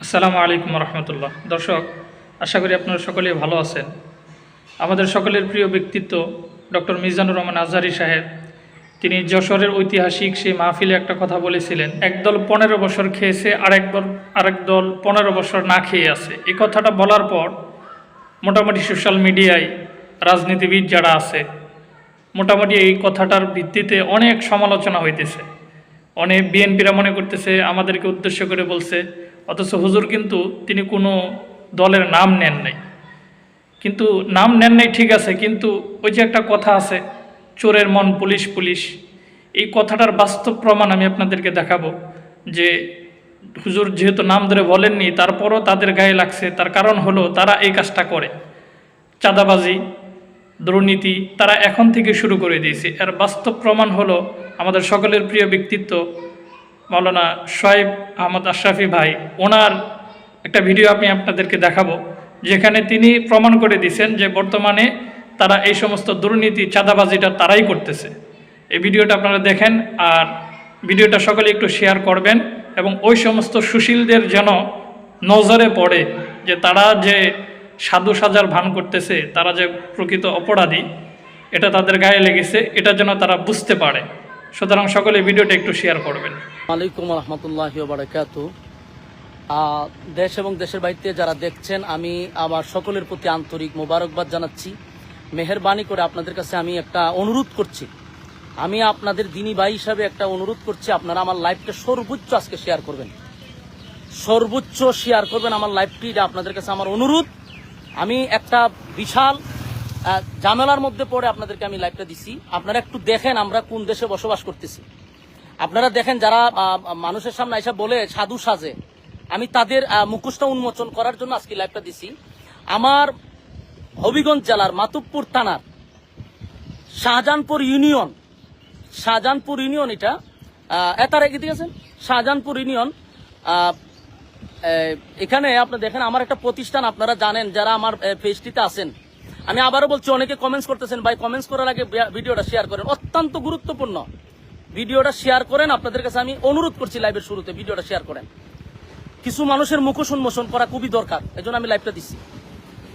আসসালামু আলাইকুম রহমতুল্লাহ। দর্শক, আশা করি আপনারা সকলেই ভালো আছেন। আমাদের সকলের প্রিয় ব্যক্তিত্ব ডক্টর মিজানুর রহমান আজহারি সাহেব। তিনি যশোরের ঐতিহাসিক সেই মাহফিলে একটা কথা বলেছিলেন, একদল পনেরো বছর খেয়েছে, আরেক দল আরেক দল পনেরো বছর না খেয়ে আছে। এই কথাটা বলার পর মোটামুটি সোশ্যাল মিডিয়ায় রাজনীতিবিদ যারা আছে, মোটামুটি এই কথাটার ভিত্তিতে অনেক সমালোচনা হইতেছে। অনেক বিএনপিরা মনে করতেছে, আমাদেরকে উদ্দেশ্য করে বলছে অথচ হুজুর কিন্তু তিনি কোনো দলের নাম নেন নাই। কিন্তু নাম নেন নাই ঠিক আছে, কিন্তু ওই যে একটা কথা আছে, চোরের মন পুলিশ পুলিশ। এই কথাটার বাস্তব প্রমাণ আমি আপনাদেরকে দেখাবো যে হুজুর যেহেতু নাম ধরে বলেননি, তারপরও তাদের গায়ে লাগছে। তার কারণ হলো তারা এই কাজটা করে। চাঁদাবাজি, দুর্নীতি তারা এখন থেকে শুরু করে দিয়েছে। এর বাস্তব প্রমাণ হলো আমাদের সকলের প্রিয় ব্যক্তিত্ব মাওলানা শোয়েব আহমদ আশরাফি ভাই, ওনার একটা ভিডিও আমি আপনাদেরকে দেখাবো, যেখানে তিনি প্রমাণ করে দিয়েছেন যে বর্তমানে তারা এই সমস্ত দুর্নীতি, চাঁদাবাজিটা তারাই করতেছে। এই ভিডিওটা আপনারা দেখেন আর ভিডিওটা সকলে একটু শেয়ার করবেন এবং ওই সমস্ত সুশীলদের যেন নজরে পড়ে যে তারা যে সাধু সাজার ভান করতেছে, তারা যে প্রকৃত অপরাধী, এটা তাদের গায়ে লেগেছে, এটা যেন তারা বুঝতে পারে। সুতরাং সকলে ভিডিওটা একটু শেয়ার করবেন। আলাইকুম রহমতুল্লাহ বারাকাত। দেশ এবং দেশের বাড়িতে যারা দেখছেন, আমি আমার সকলের প্রতি আন্তরিক মোবারকবাদ জানাচ্ছি। মেহরবানি করে আপনাদের কাছে আমি একটা অনুরোধ করছি। আমি আপনাদের দিনী ভাই হিসাবে একটা অনুরোধ করছি, আপনারা আমার লাইভটা সর্বোচ্চ আজকে শেয়ার করবেন। সর্বোচ্চ শেয়ার করবেন আমার লাইভটি, এটা আপনাদের কাছে আমার অনুরোধ। আমি একটা বিশাল ঝামেলার মধ্যে পড়ে আপনাদেরকে আমি লাইভটা দিছি। আপনারা একটু দেখেন আমরা কোন দেশে বসবাস করতেছি। আপনারা দেখেন যারা মানুষের সামনে এসে বলে সাধু সাজে আমি তাদের আহ, মুখোশটা উন্মোচন করার জন্য আজকে লাইভটা দিছি। আমার হবিগঞ্জ জেলার মাতুবপুর থানার শাহজাহানপুর ইউনিয়ন শাহজাহানপুর ইউনিয়ন এটা এতার এগিয়ে ঠিক আছে? শাহজাহানপুর ইউনিয়ন এখানে আপনি দেখেন আমার একটা প্রতিষ্ঠান আপনারা জানেন যারা আমার পেজটিতে আছেন। আমি আবারও বলছি, অনেকে কমেন্টস করতেছেন, ভাই কমেন্টস করার আগে ভিডিওটা শেয়ার করেন। অত্যন্ত গুরুত্বপূর্ণ। ভিডিওটা শেয়ার করেন, আপনাদের কাছে আমি অনুরোধ করছি লাইভের শুরুতে ভিডিওটা শেয়ার করেন। কিছু মানুষের মুখোশ উন্মোচন করা খুবই দরকার, এজন্য আমি লাইভটা দিচ্ছি।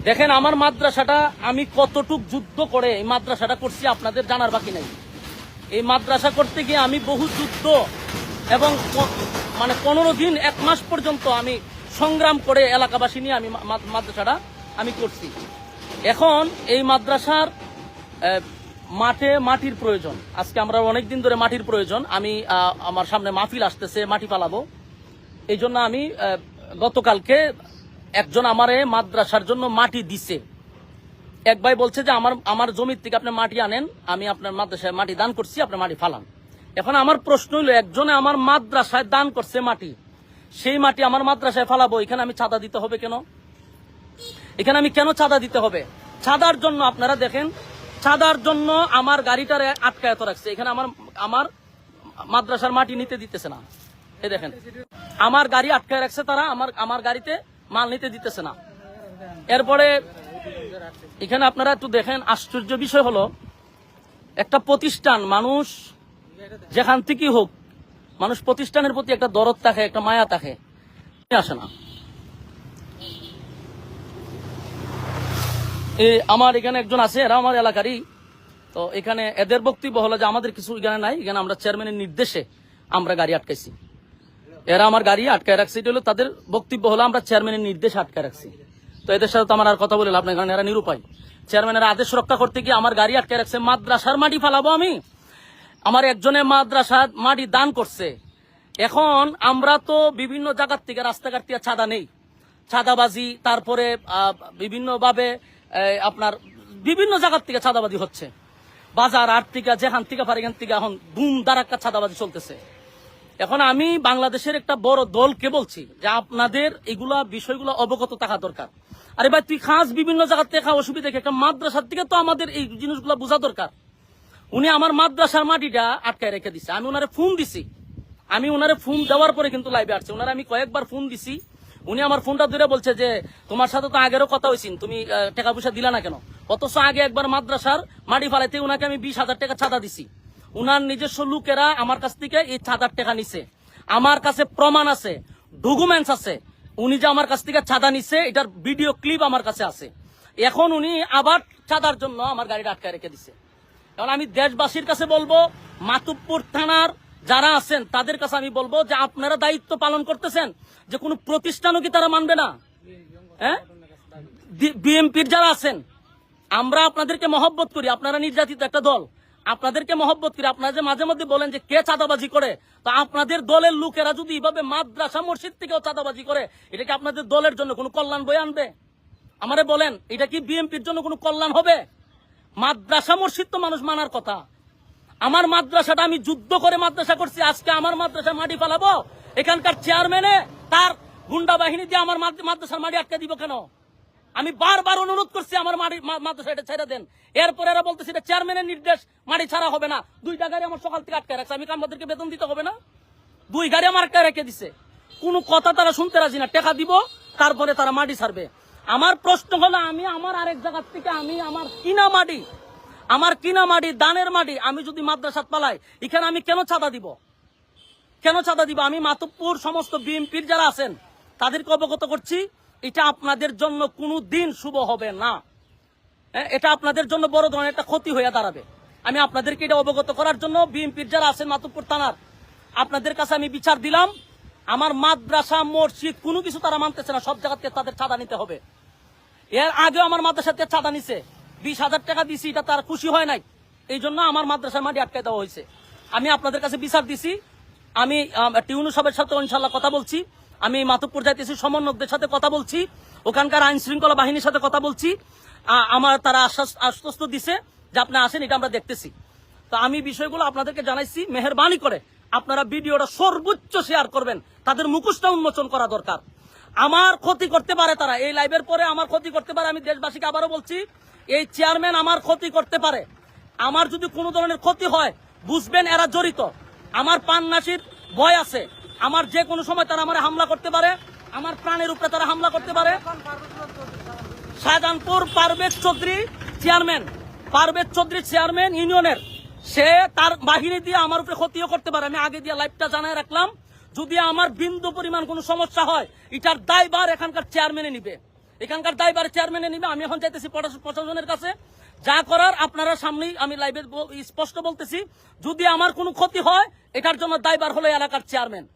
দেখেন, আমার মাদ্রাসাটা আমি কতটুক যুদ্ধ করে এই মাদ্রাসাটা করছি আপনাদের জানার বাকি নাই। এই মাদ্রাসা করতে গিয়ে আমি বহু যুদ্ধ এবং মানে পনেরো দিন, এক মাস পর্যন্ত আমি সংগ্রাম করে এলাকাবাসী নিয়ে আমি মাদ্রাসাটা আমি করছি। এখন এই মাদ্রাসার মাঠে মাটির প্রয়োজন। আজকে আমরা অনেক দিন ধরে মাটির প্রয়োজন। আমি আমার সামনে মাহফিল আসতেছে, মাটি পালাবো। এই জন্য আমি গতকালকে একজন আমারে মাদ্রাসার জন্য মাটি দিছে। এক ভাই বলছে যে, আমার আমার জমির থেকে আপনি মাটি আনেন, আমি আপনার মাদ্রাসায় মাটি দান করছি, আপনি মাটি ফালান। এখন আমার প্রশ্ন হলো একজনে আমার মাদ্রাসায় দান করছে মাটি, সেই মাটি আমার মাদ্রাসায় ফালাবো, এখানে আমি চাঁদা দিতে হবে কেন? এখানে আমি কেন চাঁদা দিতে হবে? চাঁদার জন্য আপনারা দেখেন, চাঁদার জন্য আমার গাড়িটারে আটকায়ত রাখছে। এখানে আমার আমার মাদ্রাসার মাটি নিতে দিতেছে না। এই দেখেন, আমার গাড়ি আটকায় রাখছে তারা, আমার আমার গাড়িতে মাল নিতে দিতেছে না। এরপরে এখানে আপনারা একটু দেখেন, আশ্চর্য বিষয় হলো, একটা প্রতিষ্ঠান, মানুষ যেখান থেকেই হোক, মানুষ প্রতিষ্ঠানের প্রতি একটা দরদ থাকে, একটা মায়া থাকে, আসে না। আমার এখানে একজন আছে এরা আমার এলাকারই। তো এখানে এদের বক্তব্য হলো যে, আমাদের কিছু এখানে নাই, এখানে আমরা চেয়ারম্যানের নির্দেশে আমরা গাড়ি আটকাইছি। এরা আমার গাড়ি আটকায় রাখছে, এটা হলো তাদের বক্তব্য হলো, আমরা চেয়ারম্যানের নির্দেশে আটকায় রাখছি। তো এদের সাথে তো আমার আর কথা বলে লাভ নাই, কারণ এরা নিরুপায়। চেয়ারম্যানের আদেশ রক্ষা করতে গিয়ে আমার গাড়ি আটকায় রাখছে, মাদ্রাসার মাটি ফালাবো আমি। আমার একজনে মাদ্রাসা মাটি দান করছে। এখন আমরা তো বিভিন্ন জায়গার থেকে রাস্তাঘাট থেকে ছাদা নেই। ছাদাবাজি, তারপরে বিভিন্ন ভাবে আপনার বিভিন্ন জায়গার থেকে ছাদাবাজি হচ্ছে। বাজার আট থেকে যেখান থেকে পারে এখান থেকে এখন ধুম দারাক্কা ছাদাবাজি চলতেছে। এখন আমি বাংলাদেশের একটা বড় দলকে বলছি যে আপনাদের এগুলা বিষয়গুলো অবগত থাকা দরকার। আরে ভাই, তুই খাস বিভিন্ন জায়গার থেকে খা অসুবিধা? একটা মাদ্রাসার থেকে তো আমাদের এই জিনিসগুলো বোঝা দরকার। উনি আমার মাদ্রাসার মাটিটা আটকায় রেখে দিছে। আমি ওনারে ফোন দিছি। আমি ওনারে ফোন দেওয়ার পরে কিন্তু লাইভে আসছে। ওনারা আমি কয়েকবার ফোন দিছি। উনি আমার ফোনটা ধরে বলছে যে, তোমার সাথে তো আগেরও কথা হয়েছিল তুমি টাকা পয়সা দিলা না কেন? অথচ আগে একবার মাদ্রাসার মাটি ফালাইতে উনাকে আমি বিশ হাজার টাকা ছাদা দিছি। উনার নিজস্ব লোকেরা আমার কাছ থেকে এই ছাদার টাকা নিছে। আমার কাছে প্রমাণ আছে, ডকুমেন্টস আছে। উনি যে আমার কাছ থেকে ছাদা নিছে, এটার ভিডিও ক্লিপ আমার কাছে আছে। এখন উনি আবার চাঁদার জন্য আমার গাড়িটা আটকায় রেখে দিছে। কারণ আমি দেশবাসীর কাছে বলব মাতুব্বর থানার যারা আছেন, তাদের কাছে আমি বলব যে আপনারা দায়িত্ব পালন করতেছেন যে কোনো প্রতিষ্ঠানও কি তারা মানবে না? হ্যাঁ? বিএমপির যারা আছেন, আমরা আপনাদেরকে মহব্বত করি, আপনারা নির্যাতিত একটা দল। আপনাদেরকে মহব্বত করি, আপনারা যে মাঝে মধ্যে বলেন যে কে চাঁদাবাজি করে, তো আপনাদের দলের লোকেরা যদি এইভাবে মাদ্রাসা, মসজিদ থেকেও চাঁদাবাজি করে, এটা কি আপনাদের দলের জন্য কোনো কল্যাণ বয়ে আনবে? আমারে বলেন, এটা কি বিএমপির জন্য কোনো কল্যাণ হবে? মাদ্রাসা, মসজিদ তো মানুষ মানার কথা। আমার মাদ্রাসাটা আমি যুদ্ধ করে মাদ্রাসা করছি, আজকে আমার মাদ্রাসা মাটি ফালাবো? এখানকার চেয়ারম্যানে তার গুন্ডা বাহিনী দিয়ে আমার মাদ্রাসার মাটি আটকে দিব কেন? আমি বারবার অনুরোধ করছি আমার মাটি মাদ্রাসা এটা ছেড়ে দেন। এরপরে এরা বলতেছে এটা চেয়ারম্যানের নির্দেশ, মাটি ছাড়া হবে না। দুইটা গাড়ি আমার সকাল থেকে আটকে রাখছে, আমি আমাদেরকে বেতন দিতে হবে না? দুই গাড়ি আমার আটকে রেখে দিছে। কোনো কথা তারা শুনতে রাজি না, টাকা দিব, তারপরে তারা মাটি ছাড়বে। আমার প্রশ্ন হলো, আমি আমার আরেক জায়গার থেকে, আমি আমার কিনা মাটি আমার কিনা মাটি দানের মাটি আমি যদি মাদ্রাসাত পালাই এখানে আমি কেন চাঁদা দিব? কেন চাঁদা দিব? আমি মাতব্বর সমস্ত বিএনপির যারা আছেন তাদেরকে অবগত করছি এটা আপনাদের জন্য কোনো দিন শুভ হবে না। হ্যাঁ, এটা আপনাদের জন্য বড় ধরনের একটা ক্ষতি হয়ে দাঁড়াবে। আমি আপনাদেরকে এটা অবগত করার জন্য বিএনপির যারা আছেন মাতব্বর থানার আপনাদের কাছে আমি বিচার দিলাম আমার মাদ্রাসা মসজিদ কোনো কিছু তারা মানতেছে না সব জায়গাতে তাদের চাঁদা নিতে হবে। এর আগেও আমার মাদ্রাসাতে চাঁদা নিছে। বিশ হাজার টাকা দিছি, এটা তার খুশি হয় নাই। এই জন্য আমার মাদ্রাসার মাটি আটকে দেওয়া হয়েছে। আমি আপনাদের কাছে বিচার দিছি। আমি টিউনু সাহেবের সাথে ইনশাল্লাহ কথা বলছি। আমি মাতব্বর যাইতেছি সমন্বয়কদের সাথে কথা বলছি। ওখানকার আইন শৃঙ্খলা বাহিনীর সাথে কথা বলছি। আমার তারা আশ্বাস আশ্বস্ত দিছে যে আপনি আসেন, এটা আমরা দেখতেছি। তো আমি বিষয়গুলো আপনাদেরকে জানাইছি, মেহরবানি করে আপনারা ভিডিওটা সর্বোচ্চ শেয়ার করবেন। তাদের মুখোশটা উন্মোচন করা দরকার। আমার ক্ষতি করতে পারে তারা। এই লাইভের পরে আমার ক্ষতি করতে পারে, আমি দেশবাসীকে আবারও বলছি। এই চেয়ারম্যান আমার ক্ষতি করতে পারে। আমার যদি কোনো ধরনের ক্ষতি হয়, বুঝবেন এরা জড়িত। আমার পান্নাসির ভয় আছে। আমার যে কোনো সময় তারা আমার হামলা করতে পারে। আমার প্রাণের উপরে তারা হামলা করতে পারে। শাহজাহানপুর পারভেজ চৌধুরী চেয়ারম্যান। পারভেজ চৌধুরী চেয়ারম্যান ইউনিয়নের। সে তার বাহিনী দিয়ে আমার উপরে ক্ষতিও করতে পারে। আমি আগে দিয়ে লাইভটা জানাই রাখলাম। যদি আমার বিন্দু পরিমাণ কোনো সমস্যা হয়, এটার দায়ভার এখানকার চেয়ারম্যানে নিবে। এখানকার দায়ভার চেয়ারম্যানে নিবে, আমি এখন চাইতেছি প্রশাস- প্রশাসনের কাছে। যা করার আপনারা সামনেই আমি লাইভে স্পষ্ট বলতেছি। যদি আমার কোনো ক্ষতি হয়, এটার জন্য দায়ভার হলো এলাকার চেয়ারম্যান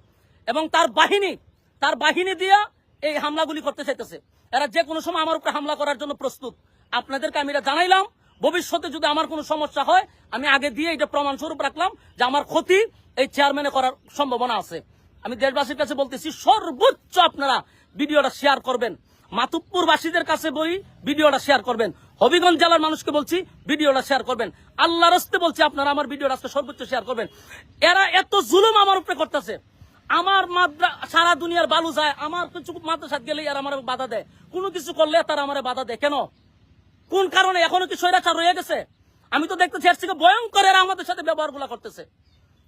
এবং তার বাহিনী তার বাহিনী দিয়া এই হামলাগুলি করতে চাইতেছে। এরা যে কোনো সময় আমার উপরে হামলা করার জন্য প্রস্তুত। আপনাদেরকে আমি এটা জানাইলাম। ভবিষ্যতে যদি আমার কোনো সমস্যা হয়, আমি আগে দিয়ে এটা প্রমাণ স্বরূপ রাখলাম যে আমার ক্ষতি এই চেয়ারম্যানে করার সম্ভাবনা আছে। আমি দেশবাসীর কাছে বলতেছি, সর্বোচ্চ আপনারা ভিডিওটা শেয়ার করবেন। মাতুব্বরবাসীদের কাছে বই, ভিডিওটা শেয়ার করবেন। হবিগঞ্জ জেলার মানুষকে বলছি, ভিডিওটা শেয়ার করবেন। আল্লাহ রস্তে বলছি, আপনারা আমার ভিডিওটা আজকে সর্বোচ্চ শেয়ার করবেন। এরা এত জুলুম আমার উপরে করতেছে। আমার মাদ্রা, সারা দুনিয়ার বালু যায়, আমার কিছু মাদ্রাসাত গেলে আর আমার বাধা দেয়। কোনো কিছু করলে তারা আমার বাধা দেয়। কেন? কোন কারণে? এখনও কি স্বৈরাচার রয়ে গেছে? আমি তো দেখতেছি, এর থেকে ভয়ঙ্কর এরা আমাদের সাথে ব্যবহারগুলা করতেছে।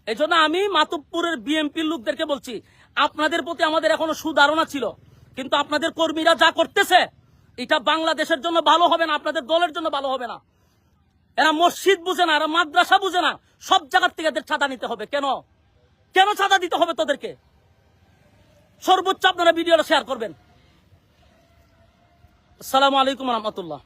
এই আমি মাতব্বরের বিএনপির লোকদেরকে বলছি, আপনাদের প্রতি আমাদের এখনও সুধারণা ছিল। কিন্তু আপনাদের কর্মীরা যা করতেছে, এটা বাংলাদেশের জন্য ভালো হবে না, আপনাদের দলের জন্য ভালো হবে না। এরা মসজিদ বুঝে না, এরা মাদ্রাসা বুঝে না, সব জায়গার থেকে এদের ছাতা নিতে হবে। কেন? কেন ছাদা দিতে হবে তোদেরকে? সর্বোচ্চ আপনারা ভিডিওটা শেয়ার করবেন। আসসালামু আলাইকুম রহমতুল্লাহ।